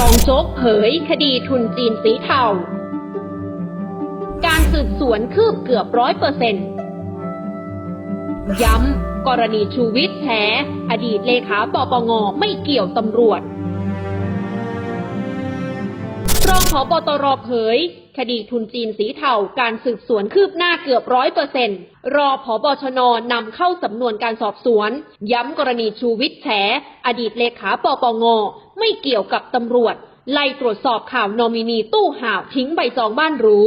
รองโจ๊กเผยคดีทุนจีนสีเทา การสืบสวนคืบเกือบร้อยเปอร์เซ็นต์ย้ำ กรณีชูวิทย์แฉอดีตเลขาปปงไม่เกี่ยวตำรวจ รองผบตรเผย คดีทุนจีนสีเทา การสืบสวนคืบหน้าเกือบร้อยเปอร์เซ็นต์รอผบชนนำเข้าสำนวนการสอบสวน ย้ำกรณีชูวิทย์แฉอดีตเลขาปปง ไม่เกี่ยวกับตำรวจ ไล่ตรวจสอบข่าวนอมินีตู้ห่าวทิ้งใบจองบ้านหรู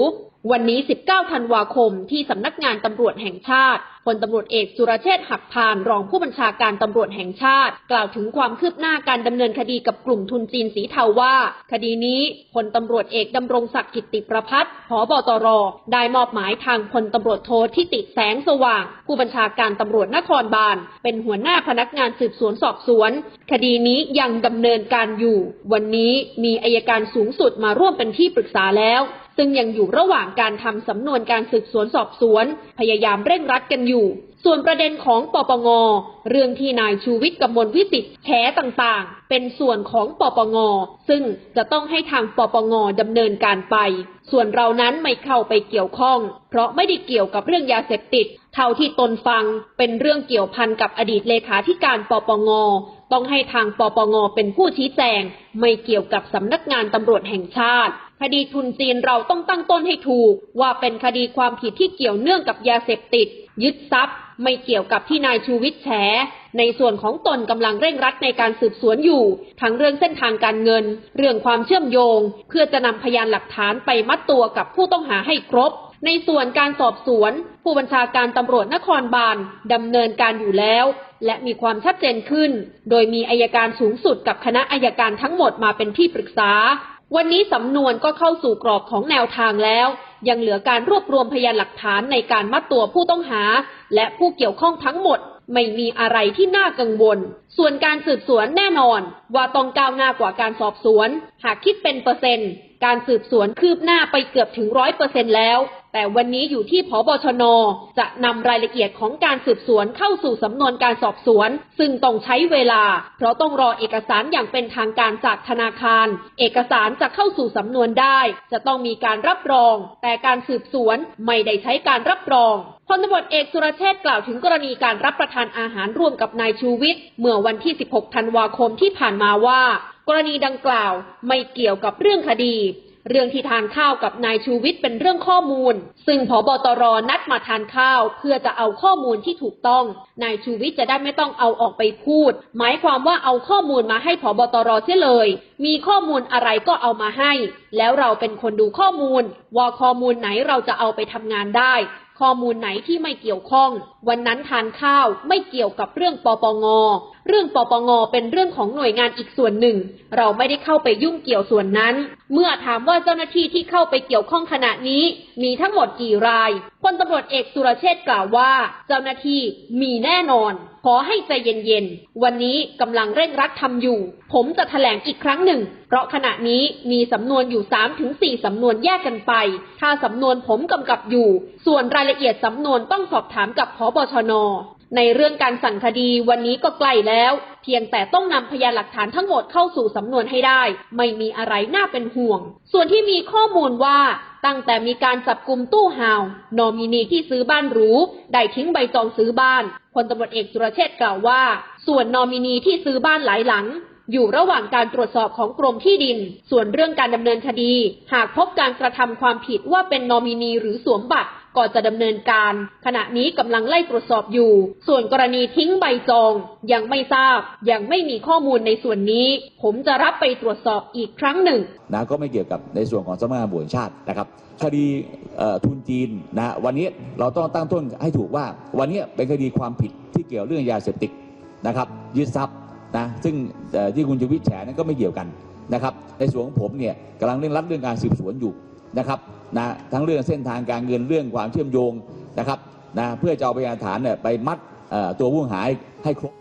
วันนี้ 19 ธันวาคม ที่สำนักงานตำรวจแห่งชาติ พลตำรวจเอกสุรเชษฐ์หักพาน รองผู้บัญชาการตำรวจแห่งชาติ กล่าวถึงความคืบหน้าการดำเนินคดีกับกลุ่มทุนจีนสีเทาว่า คดีนี้พลตำรวจเอกดำรงศักดิ์กิติประพัฒน์ผบตร ได้มอบหมายทางพลตำรวจโททิติแสงสว่าง ผู้บัญชาการตำรวจนครบาล เป็นหัวหน้าพนักงานสืบสวนสอบสวน คดีนี้ยังดำเนินการอยู่ วันนี้มีอายการสูงสุดมาร่วมเป็นที่ปรึกษาแล้ว ซึ่งยังอยู่ระหว่างการทำสำนวนการสืบสวนสอบสวน พยายามเร่งรัดกันอยู่ ส่วนประเด็นของปปง เรื่องที่นายชูวิทย์กมลวิสิทธิ์แฉต่างๆ เป็นส่วนของปปง ซึ่งจะต้องให้ทางปปงดำเนินการไป ส่วนเรานั้นไม่เข้าไปเกี่ยวข้อง เพราะไม่ได้เกี่ยวกับเรื่องยาเสพติด เท่าที่ตนฟังเป็นเรื่องเกี่ยวพันกับอดีตเลขาธิการปปง ต้องให้ทางปปงเป็นผู้ชี้แจง ไม่เกี่ยวกับสำนักงานตำรวจแห่งชาติ คดีทุนจีนเราต้องตั้งต้นให้ถูก ว่าเป็นคดีความผิดที่เกี่ยวเนื่องกับยาเสพติด ยึดทรัพย์ ไม่เกี่ยวกับที่นายชูวิทย์แฉ ในส่วนของตนกำลังเร่งรัดในการสืบสวนอยู่ ทั้งเรื่องเส้นทางการเงิน เรื่องความเชื่อมโยง เพื่อจะนำพยานหลักฐานไปมัดตัวกับผู้ต้องหาให้ครบ ในส่วนการสอบสวน ผู้บัญชาการตำรวจนครบาลดำเนินการอยู่แล้ว และมีความชัดเจนขึ้น โดยมีอายการสูงสุดกับคณะอายการทั้งหมดมาเป็นที่ปรึกษา วันนี้สำนวนก็เข้าสู่กรอบของแนวทางแล้ว ยังเหลือการรวบรวมพยานหลักฐานในการมัดตัวผู้ต้องหา และผู้เกี่ยวข้องทั้งหมดไม่มีอะไรที่น่ากังวล ส่วนการสืบสวนแน่นอน ว่าต้องก้าวหน้ากว่าการสอบสวน หากคิดเป็นเปอร์เซ็นต์ การสืบสวนคืบหน้าไปเกือบถึงร้อยเปอร์เซ็นต์แล้ว แต่วันนี้อยู่ที่พบชน จะนำรายละเอียดของการสืบสวนเข้าสู่สำนวนการสอบสวน ซึ่งต้องใช้เวลา เพราะต้องรอเอกสารอย่างเป็นทางการจากธนาคาร เอกสารจะเข้าสู่สำนวนได้ จะต้องมีการรับรอง แต่การสืบสวนไม่ได้ใช้การรับรองพลตำรวจเอกสุรเชษฐ์กล่าวถึงกรณีการรับประทานอาหารร่วมกับนายชูวิทย์เมื่อวันที่ 16 ธันวาคมที่ผ่านมาว่า กรณีดังกล่าวไม่เกี่ยวกับเรื่องคดี เรื่องที่ทานข้าวกับนายชูวิทย์เป็นเรื่องข้อมูล ซึ่งพบตรนัดมาทานข้าว เพื่อจะเอาข้อมูลที่ถูกต้อง นายชูวิทย์จะได้ไม่ต้องเอาออกไปพูด หมายความว่าเอาข้อมูลมาให้พบตรเสียเลย มีข้อมูลอะไรก็เอามาให้ แล้วเราเป็นคนดูข้อมูล ว่าข้อมูลไหนเราจะเอาไปทำงานได้ ข้อมูลไหนที่ไม่เกี่ยวข้อง วันนั้นทานข้าวไม่เกี่ยวกับเรื่องปปง เรื่องปปงเป็นเรื่องของหน่วยงานอีกส่วนหนึ่ง เราไม่ได้เข้าไปยุ่งเกี่ยวส่วนนั้น เมื่อถามว่าเจ้าหน้าที่ที่เข้าไปเกี่ยวข้องขณะนี้ มีทั้งหมดกี่รายพลตำรวจเอกสุรเชษฐ์กล่าวว่า เจ้าหน้าที่มีแน่นอน ขอให้ใจเย็นๆ วันนี้กำลังเร่งรัดทำอยู่ ผมจะแถลงอีกครั้งหนึ่ง เพราะขณะนี้มีสำนวนอยู่ 3-4สำนวนแยกกันไป ถ้าสำนวนผมกำกับอยู่ ส่วนรายละเอียดสำนวนต้องสอบถามกับพบชน ในเรื่องการสั่งคดีวันนี้ก็ใกล้แล้ว เพียงแต่ต้องนำพยานหลักฐานทั้งหมดเข้าสู่สำนวนให้ได้ ไม่มีอะไรน่าเป็นห่วง ส่วนที่มีข้อมูลว่าตั้งแต่มีการจับกลุ่มตู้ฮาวนอมินีที่ซื้อบ้านหรูได้ทิ้งใบจองซื้อบ้านพลตำรวจเอกสุรเชษฐ์กล่าวว่า ส่วนนอมินีที่ซื้อบ้านหลายหลังอยู่ระหว่างการตรวจสอบของกรมที่ดิน ส่วนเรื่องการดำเนินคดี หากพบการกระทำความผิดว่าเป็นนอมินีหรือสวมบัตร ก่อนจะดำเนินการ ขณะนี้กำลังไล่ตรวจสอบอยู่ ส่วนกรณีทิ้งใบจอง ยังไม่ทราบ ยังไม่มีข้อมูลในส่วนนี้ ผมจะรับไปตรวจสอบอีกครั้งหนึ่งนะก็ไม่เกี่ยวกับในส่วนของสำนักงานบุญชาตินะครับคดีทุนจีนนะวันนี้เราต้องตั้งต้นให้ถูกว่า วันนี้เป็นคดีความผิดที่เกี่ยวเรื่องยาเสพติดนะครับยึดทรัพย์นะซึ่งที่คุณชูวิทย์แฉนั้นก็ไม่เกี่ยวกันนะครับในส่วนของผมเนี่ยกำลังเร่งรัดเรื่องการสืบสวนอยู่นะครับ นะทั้งเรื่องเส้นทางการเงินเรื่องความเชื่อมโยงนะครับนะเพื่อจะเอาพยานฐานเนี่ยไปมัดตัวผู้หายให้ครบ